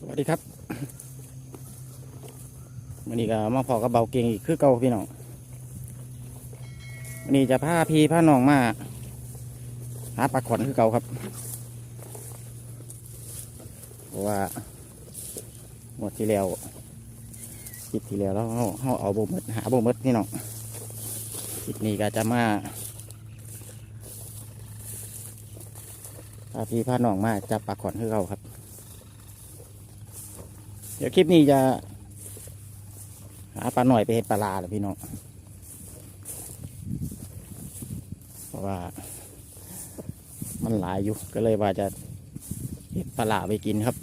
สวัสดีครับวันนี้ก็มาพอกับเบาเก่งอีกคือเก่าพี่น้องวันนี้จะพาพี่พาน้องมาหาปลาขอนคือเก่าครับเพราะว่าหมดที่แล้วจิตที่แล้วแล้วเราเราเอาโบมดหาโบมดพี่น้องจิตนี้ก็จะมาพาพี่พาน้องมาจับปลาขอนคือเก่าครับ เดี๋ยวคลิปนี้จะ หาปลาหน่อยไปเห็ดปลาลาเลยพี่น้องเพราะว่า มันหลายอยู่ก็เลยว่าจะเห็ดปลาลาไปกินครับ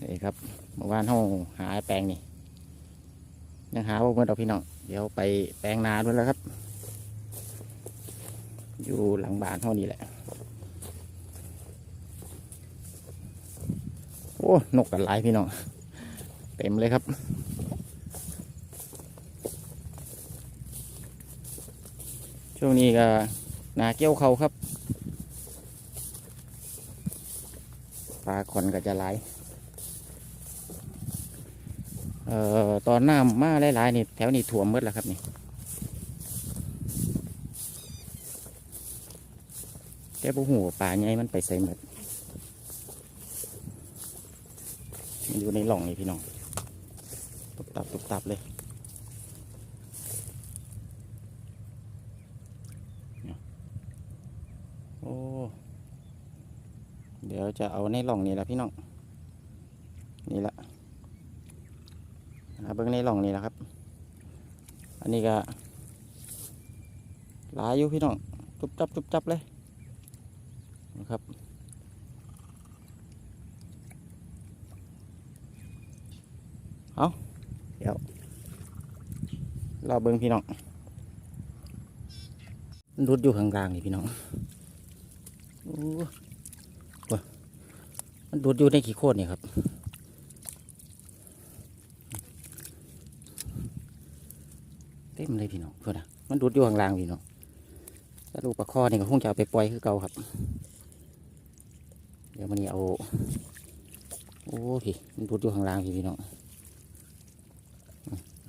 นี่ครับเมื่อวานห้องหาแปลงนี่ยังหาว่าเมื่เราพี่น้องเดี๋ยวไปแปลงนาด้วยแล้วครับ อยู่หลังบ้านเท่านี้แหละ อ้นกกันหลายพี่น้องเต็มเลยครับช่วงนี้ก็นาเกี้ยวเขาครับปลาขอนก็จะหลายเอ่อตอนน้ำมาหลายๆนี่แถวนี้ถ่วมหมดแล้วครับนี่แต่พวกหูป่าใหญ่มันไปใส่หมด มันอยู่ในหล่องนี่พี่น้องตุบตับตุบตับเลยเนี่ยโอ้เดี๋ยวจะเอาในหล่องนี่แหละพี่น้องนี่ละเบิ้งในหล่องนี่แหละครับ อันนี้ก็หลายอยู่พี่น้องตุบจับตุบจับเลยนะครับ เราเบิ้งพี่น้องมันรุดอยู่ข้างกลางนี่พี่น้องโอ้ว้ามันรุดอยู่ในขี้โคตรนี่ครับเต็มเลยพี่น้องเพื่อนนะมันรุดอยู่ข้างล่างพี่น้องถ้าลูกปลาคอนี่ก็คงจะเอาไปปล่อยคือเก่าครับ เดี๋ยวมันนี่เอา โอ้พี่มันรุดอยู่ข้างล่างพี่พี่น้อง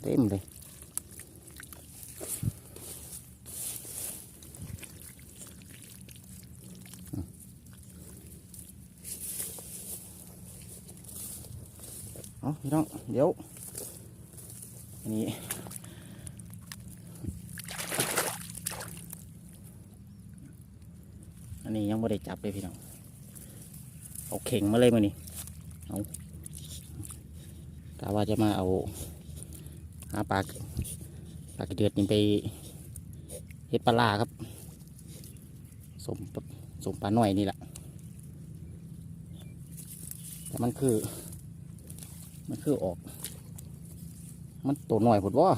เต็มเลยเอาพี่น้องเดี๋ยวอันนี้อันนี้ยังไม่ได้จับเลยพี่น้อง เอาเข่งมาเลยมานี่เอากะว่าจะมาเอา หาปลาปลากระเดือดนี่ไปเฮ็ดปลาลาครับสมสมปลาหน่อยนี่แหละแต่มันคือ มันคือออก มันตัวหน่อยผดว่า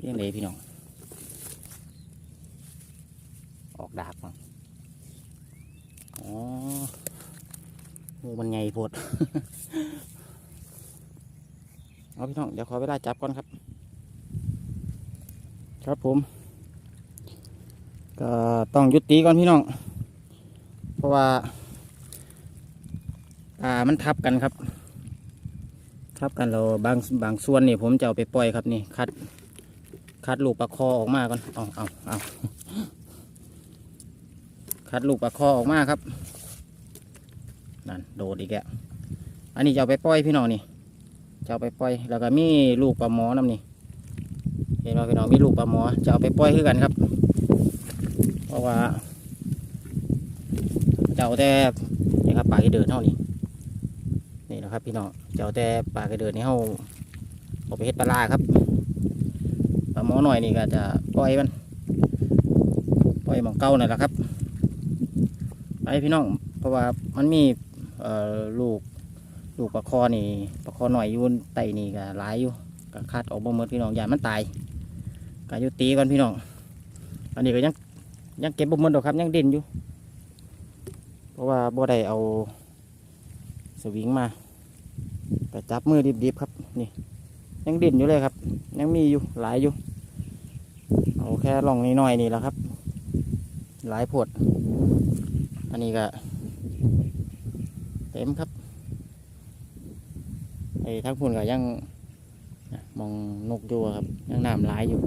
เรียงเลยพี่น้องออกดาบมั้งอ๋องูมันใหญ่โพด เอาพี่น้องเดี๋ยวขอเวลาจับก่อนครับ ครับผม ก็ต้องยุติก่อนพี่น้อง เพราะว่าอ่ามันทับกันครับครับกันเราบางบางส่วนนี่ผมจะเอาไปปล่อยครับนี่คัด คัดลูกปลาคอออกมาก่อนเอาเอาเอาคัดลูกปลาคอออกมาครับนั่นโดดอีกแล้วอันนี้จะเอาไปปล่อยพี่น้องนี่ จะเอาไปปล่อย แล้วก็มีลูกปลาหมอน้ำนี่เห็นไหมพี่น้องมีลูกปลาหมอจะเอาไปปล่อยคือกันครับ เพราะว่าจะเอาแต่นี่ครับปลาที่เดินเท่านี้นี่นะครับพี่น้องเจ้าแต่ปลากระเดินนี่เขาเอาไปเฮ็ดปลาครับปลาหมอหน่อยนี่ก็จะปล่อยมันปล่อยหมองเก้านั่แหละครับไปพี่น้องเพราะว่ามันมีลูก ลูกปลาคอนี่ปลาคอหน่อยอยุ่นไตนี่ก็หลายอยู่ก็คาดออกบ่หมดพี่น้องอย่ามันตายก็อยุตีก่อนพี่น้องอันนี้ก็ยังยังเก็บบ่หมดดอกครับยังเด่นอยู่ เพราะว่าบ่ได้เอาสวิงมาแต่จับมือดิบๆครับนี่ยังดิ่นอยู่เลยครับ ยังมีอยู่หลายอยู่ เอาแค่ล่องน้อยๆนี่แหละครับ หลายผด อันนี้ก็ เต็มครับ ไอ้ทั้งพุ่นก็ยังมองนกอยู่ครับยังน้ำหลายอยู่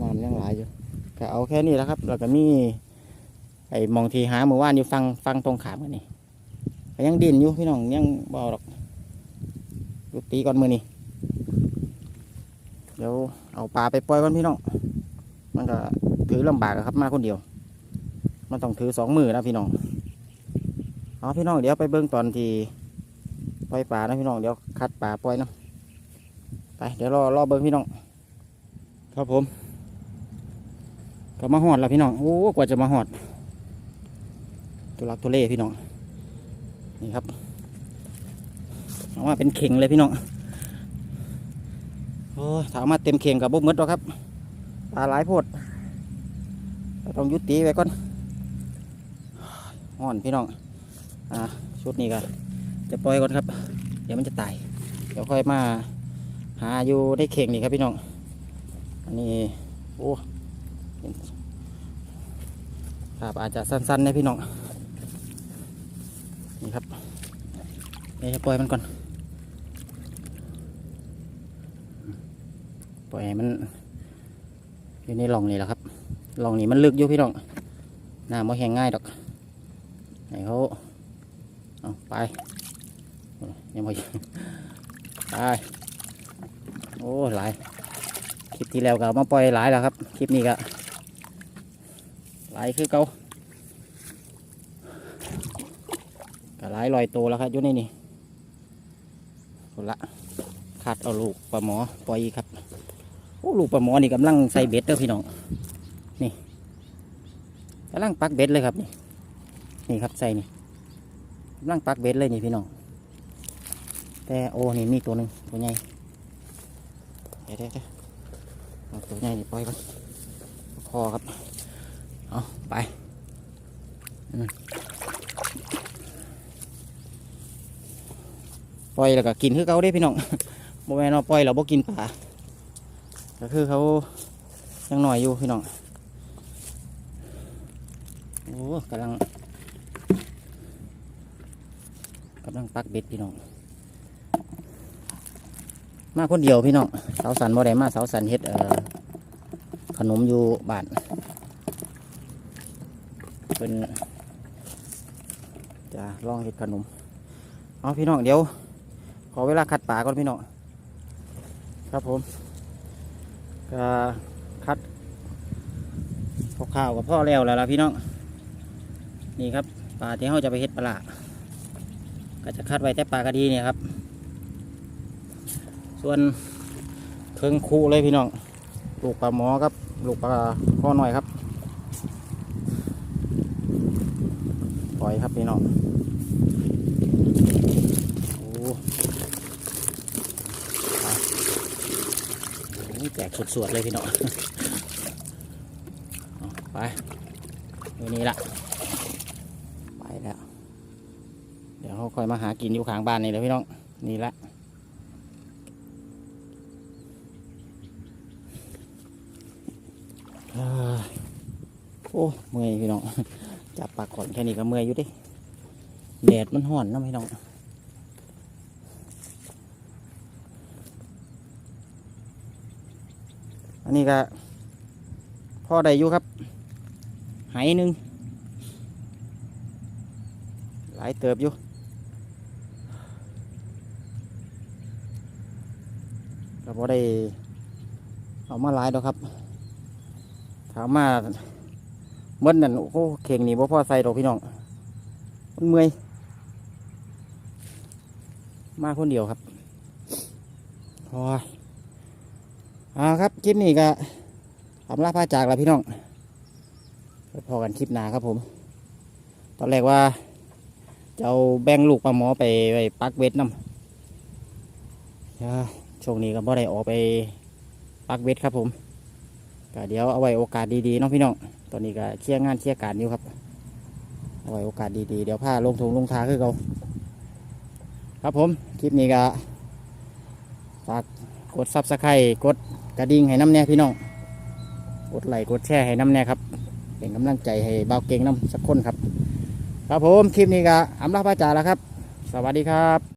น้ำยังหลายอยู่ก็เอาแค่นี้แล้วครับแล้วก็มีไอ้มองทีหาเมื่อวานอยู่ฟังฟังตรงขามกันนี่ก็ยังดินอยู่พี่น้องยังบเอาดอกยุตีก่อนมือนี่เดี๋ยวเอาปลาไปปล่อยก่อนพี่น้องมันก็ถือลำบากครับมาคนเดียว มันต้องถือสองมือนะพี่น้องเอพี่น้องเดี๋ยวไปเบิ้งตอนที่ ล่อยปลานะพี่น้องเดี๋ยวคัดปลาปล่อยนะไปเดี๋ยวรอรอเบิ้งพี่น้อง ครับผม ก็มาหอดแล้วพี่น้องโอ้กว่าจะมาหอดตุลักตุเล่พี่น้องนี่ครับเอามาเป็นเข่งเลยพี่น้องโอ้ถามมาเต็มเข่งกับบุกมืดหรอกครับปลาหลายโพดต้องยุติไว้ก่อนห่อนพี่น้องอ่าชุดนี้ก็ จะปล่อยก่อนครับ เดี๋ยวมันจะตาย เดี๋ยวค่อยมา หาอยู่ได้เข่งนี่ครับพี่น้อง อันนี้ โอ้ครับอาจจะสั้นๆนะพี่น้อง นี่ครับ เดี๋ยวจะปล่อยมันก่อน ปล่อยมันอยู่ในร่องนี่แหละครับร่องนี้มันลึกอยู่พี่น้อง หน้ำมันแห้งง่ายดอกให้เขาเอาไป ยังไม่ไปโอ้หลายคลิปที่แล้วก็มาปล่อยหลายแล้วครับ คลิปนี้ก็หลายคือเก่าก็หลายลอยโตแล้วครับอยู่ในนี่คนละคัดเอาลูกปลาหมอปล่อยครับโอ้ลูกปลาหมอนี่กำลังใส่เบ็ดเด้อพี่น้องนี่กำลังปักเบ็ดเลยครับนี่นี่ครับใส่นี่กำลังปักเบ็ดเลยนี่พี่น้อง แต่โอ้นี่มีตัวหนึ่งตัวใหญ่เดี๋ยวเดี๋ยวเด้ตัวใหญ่ปล่อยก่อนคอครับ เอาไปปล่อยแล้วก็กินคือเขาได้พี่น้องโมแมนว่าปล่อยเราบ่กินปลาก็คือเขายังหน่อยอยู่พี่น้องโอ้กำลังกำลังปักเบ็ดพี่น้อง มาคนเดียวพี่น้องสาวสันบ่ได้มาสาวสันเฮ็ดเอ่อขนมอยู่บ้านเป็นจะลองเฮ็ดขนม เอาพี่น้องเดี๋ยว ขอเวลาคัดปลาก่อนพี่น้อง ครับผมก็คัดข้าวกับพ่อแล้วแล้วล่ะพี่น้อง นี่ครับปลาที่เราจะไปเฮ็ดปลาก็จะคัดไว้แต่ปลากระดีเนี่ยครับ ส่วนเครื่องคู่เลยพี่น้องลูกปลาหมอครับลูกปลาข้อหน่อยครับ ปล่อยครับพี่น้องโอ้แจกสดๆเลยพี่น้องไปอยู่นี่ละไปแล้ว เดี๋ยวเขาค่อยมาหากินอยู่ข้างบ้านนี่เลยพี่น้องนี่ละเอ้ย โอ้เมื่อยพี่น้องจับปลาก่อนแค่นี้ก็เมื่อยอยู่ดิแดดมันห่อนนะพี่น้องอันนี้ก็พ่อได้อยู่ครับไหหนึ่งหลายเติบอยู่เราพอได้เอามาหลายดอกครับถามมา เมื่อนั่นโอ้โหเข่งนี่บ่พ่อใส่ดอกพี่น้องมันเมื่อยมาคนเดียวครับโอ้ยอ่าครับคลิปนี้ก็อำลาพาจากแล้วพี่น้องพอกันคลิปหน้าครับผม ตอนแรกว่าจะเอาแบ่งลูกปลาหมอไปไปปักเบ็ดน้ำอ่าช่วงนี้ก็บ่ได้ออกไปปักเบ็ดครับผมก็เดี๋ยวเอาไว้โอกาสดีๆน้องพี่น้อง ตอนนี้ก็เคลียร์งานเคลียร์การอยู่ครับเอาไว้โอกาสดีๆ เดี๋ยวพาลงทงลงทาคือเขาครับผม คลิปนี้ก็ฝากกดซับสไครต์กดกระดิ่งให้น้ำแน่พี่น้อง กดไลค์กดแชร์ให้น้ำแน่ครับ เป็นกำลังใจให้เบาเก่งน้ำสักคนครับ ครับผม คลิปนี้ก็อำลาพระจ่าแล้วครับ สวัสดีครับ